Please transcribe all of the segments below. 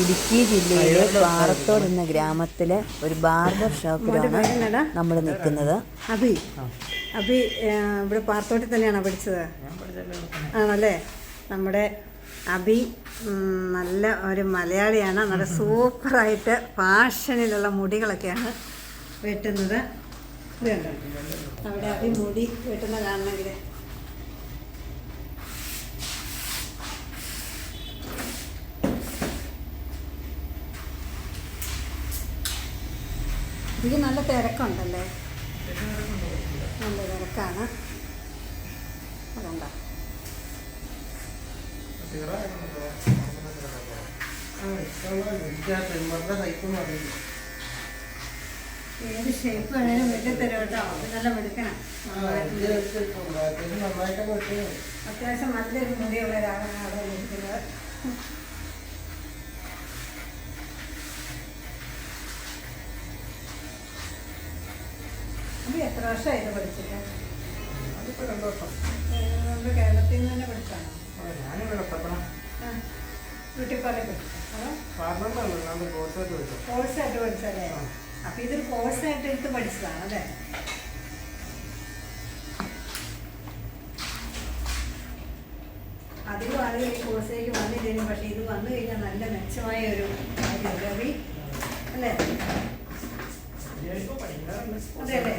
ഇടുക്കി ജില്ലയിലെ പാറത്തോട് എന്ന ഗ്രാമത്തിലെ ഒരു ബാർബർ ഷോപ്പിലാണ് നമ്മൾ നിൽക്കുന്നത്. അഭി അഭി ഇവിടെ പാറത്തോട്ടിൽ തന്നെയാണോ പഠിച്ചത്? ആണല്ലേ? നമ്മുടെ അഭി നല്ല ഒരു മലയാളിയാണ്. നല്ല സൂപ്പറായിട്ട് ഫാഷനിലുള്ള മുടികളൊക്കെയാണ് വെട്ടുന്നത്. അവിടെ അഭി മുടി വെട്ടുന്ന കാണണമെങ്കിൽ ഇതിന് നല്ല തിരക്കുണ്ടല്ലേ? നല്ല തിരക്കാണ്. അതുകൊണ്ടാ. ഏത് ഷേപ്പ് വേണേലും വെട്ടിത്തരും കേട്ടോ. നല്ല മെടുക്കണം അത്യാവശ്യം നല്ലൊരു മുടിയുള്ള ഒരാളാണ് അവിടെ ഇരിക്കുന്നത്. എത്ര വർഷമായി ഇത് പഠിച്ചിട്ട് വർഷം. നമ്മൾ കേരളത്തിൽ നിന്ന് തന്നെ പഠിച്ചാണോ? ബ്യൂട്ടി പാർലർ പഠിച്ചോ? അതോ? കോഴ്സായിട്ട് പഠിച്ചല്ലേ അപ്പൊ ഇതൊരു കോഴ്സായിട്ട് എടുത്ത് പഠിച്ചതാണ് അല്ലേ? അധികം ആളുകൾ ഈ കോഴ്സിലേക്ക് വന്നില്ലെങ്കിലും പക്ഷെ ഇത് വന്നു കഴിഞ്ഞാൽ നല്ല മെച്ചമായ ഒരു കാര്യം രവി അല്ലേ? അതെ അല്ലേ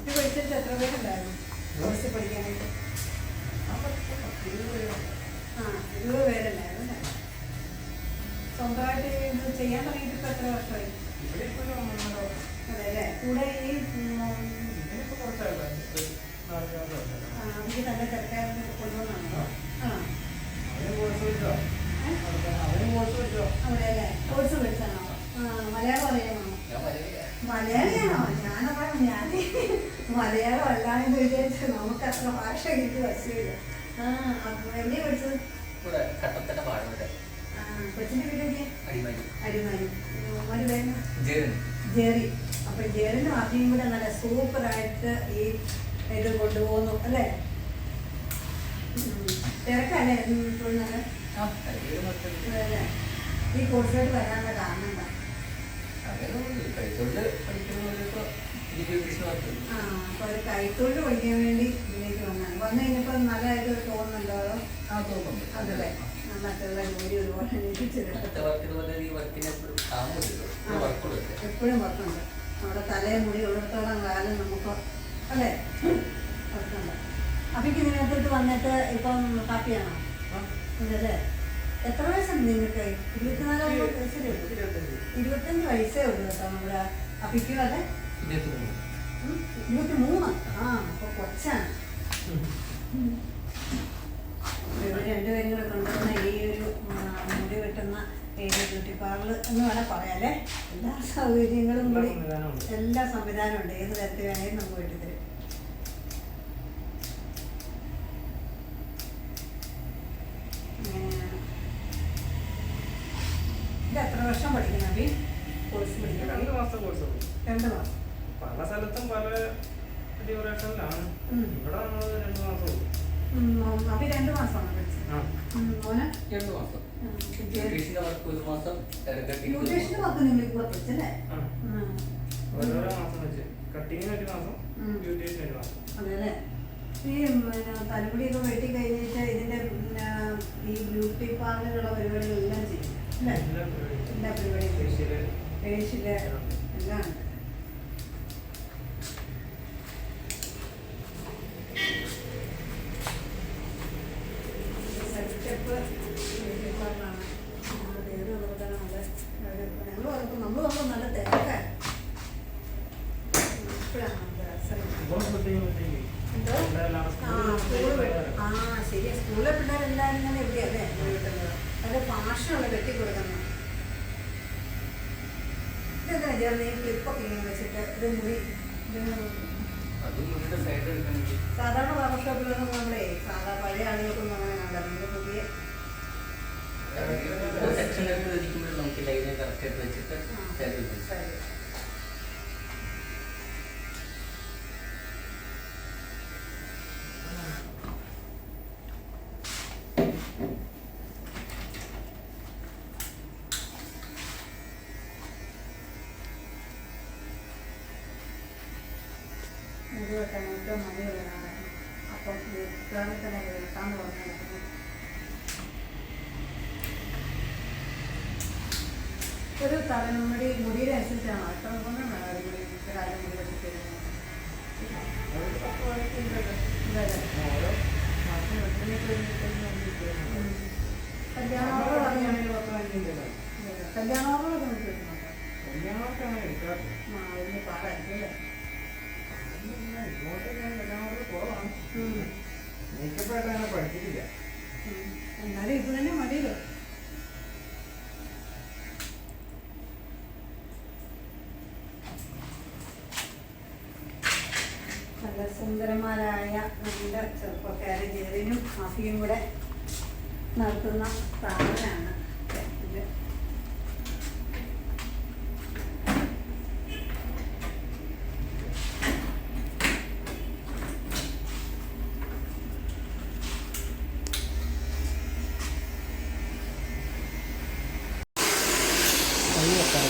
ഇത് പഠിച്ചിട്ട് എത്ര പേരുണ്ടായിരുന്നു കോഴ്സ് പഠിക്കാനായിട്ട്. ആ ഇരുപത് പേരുണ്ടായിരുന്നു സ്വന്തമായിട്ട് ഇത് ചെയ്യാൻ തുടങ്ങിയിട്ട് ഇപ്പൊ എത്ര വർഷമായി? അതെ അല്ലേ? കൂടെ ഈ ആ, എനിക്ക് നല്ല തിരക്കാരനെ കൊണ്ടുവന്നാണോ ആ അവിടെ അല്ലേ കോഴ്സ് പഠിച്ചാണോ ആ മലയാളം അറിയാമോ മലയാളിയാണോ? ഞാനപ്പോ ഞാൻ മലയാളം അല്ലാന്ന് വിചാരിച്ചു നമുക്ക് അത്ര ഭാഷ കിട്ടി വശമില്ല ആ അപ്പൊ പഠിച്ചത് കൊച്ചിന്റെ അരിമാരി ഒരു പേര് ജേൻ ജെറി. അപ്പൊ ജെറിനും അഭിയും കൂടെ നല്ല സൂപ്പറായിട്ട് ഈ ഇത് കൊണ്ടുപോകുന്നു അല്ലേ. തിരക്കല്ലേ? ഈ കാരണം എന്താ അപ്പൊ ഒരു കൈത്തൊഴിൽ പഠിക്കാൻ വേണ്ടി ഇതിലേക്ക് വന്നാണ്. വന്നു കഴിഞ്ഞപ്പോൾ നല്ലതായിട്ട് തോന്നുന്നുണ്ടോ ആ തോന്നുന്നു അതല്ലേ മറ്റുള്ള ജോലി ഒരുപാട് എപ്പോഴും വർക്കുണ്ട് നമ്മുടെ തലയും മുടി ഉള്ളിടത്തോളം കാലം നമുക്ക് അല്ലേ? വർക്കുണ്ട് അപ്പിക്ക് ഇതിനകത്തോട്ട് വന്നിട്ട് ഇപ്പം കാപ്പിയാണോ അതല്ലേ എത്ര വയസ്സുണ്ട് നിങ്ങൾക്ക്? ഇരുപത്തിനാലാം വയസ്സിലേ ഉള്ളൂ? ഇരുപത്തഞ്ച് വയസ്സേ ഉള്ളൂ കേട്ടോ നമ്മുടെ അപ്പിക്കും അതെ ഇരുപത്തി മൂന്ന് ആ അപ്പൊ കൊച്ചാണ്. ഇവർ രണ്ടുപേരും കൂടെ കൊണ്ടുവന്ന ഈ ഒരു മുടി വെട്ടുന്ന ഏരിയ ബ്യൂട്ടി പാർലർ എന്ന് പറയാല്ലേ എല്ലാ സൗകര്യങ്ങളും കൂടി എല്ലാ സംവിധാനവും ഉണ്ട്. ഏത് തരത്തിൽ വേണേലും നമുക്ക് വെട്ടിത്തരും അങ്ങനെയാണ്. ഇത് എത്ര വർഷം പഠിക്കണം അഭി കോഴ്സ് പഠിക്കണം രണ്ട് മാസം കോഴ്സ് രണ്ട് മാസം. പല സ്ഥലത്തും പല ഡ്യൂറേഷനിലാണ്. ഇവിടെ നമ്മൾ രണ്ട് മാസം ഉള്ളൂ. രണ്ട് മാസമാണ് രണ്ട് മാസം. വർക്ക് ഒരു മാസം തിരക്കട്ടി ന്യൂട്രീഷന് പത്ത് നിങ്ങൾ ഇപ്പോൾ പഠിച്ചല്ലേ ഓരോരോ മാസം വെച്ച് കട്ടിങ്ങിന് ഒരു മാസം ഉം. ബ്യൂട്ടീഷ്യന് ഒരു മാസം. അതെല്ലേ ഈ പിന്നെ തലമുടിയൊക്കെ വെട്ടി കഴിഞ്ഞിട്ട് ഇതിന്റെ ഈ ബ്യൂട്ടി പാർലറുള്ള പരിപാടികളെല്ലാം ചെയ്യും. എല്ലാ പരിപാടിയും. എല്ലാം ഉണ്ട് സെറ്റപ്പ് നമ്മൾ പേര് ഞങ്ങൾ നമ്മൾ നല്ല തിരക്കാണ് ഇപ്പോഴാണ് എന്തോ? ആ, സ്കൂളിൽ സ്കൂൾ ആ ശരിയാ. സ്കൂളിലെ പിള്ളേരെല്ലാരും ഇങ്ങനെ എവിടെയല്ലേ കിട്ടുന്നത് അത് ഫാഷനുള്ള വെട്ടി കൊടുക്കുന്നത് ഇതെന്താ ചേർന്ന് ഈ ക്ലിപ്പൊക്കെ ഇങ്ങനെ വെച്ചിട്ട് ഇത് മുറി സാധാരണ ബാർബർ ഷോപ്പിലൊന്നും നമ്മളെ സാധാ പഴയ ആളുകൾക്കൊന്നും അങ്ങനെ കണ്ടത് പുതിയ സെക്ഷൻ എടുത്ത് ഇരിക്കുമ്പോൾ നമുക്ക് ലൈനെ കറക്റ്റ് വെച്ചിട്ട് സൈഡ് വെച്ച് ശരി വെക്കാൻ ഏറ്റവും മടിയുള്ളതാണ് അപ്പം കേരളത്തിനെ വെട്ടാന്ന് പറഞ്ഞു നടക്കുന്നു ഒരു തലമുടി മുടിയുടെ അനുസരിച്ചാണോ എത്ര കൊണ്ടാണ് ഒരു മുടി കാലം മുടി വെട്ടിത്തരുന്നത് വെക്കാൻ ഏറ്റവും മാസം വെട്ടിനൊക്കെ ഒരു മുപ്പതിന് അഞ്ച് വ്യത്യാസം. ഉം. കല്യാണോറ പറഞ്ഞു കല്യാണത്തിന് പത്ത് പതിനഞ്ചിന്റെ കാലം. കല്യാണോറൊക്കെ നോക്കിയിരുന്നുണ്ടോ കല്യാണമൊക്കെ അങ്ങനെ എടുക്കാറ്. ആ പാടായിരിക്കും അല്ലേ എന്നാലും നമ്മുടെ ചെറുപ്പക്കാരെ ജെറിനും മാഫിയും കൂടെ നടത്തുന്ന സ്ഥാപനമാണ് saiu cara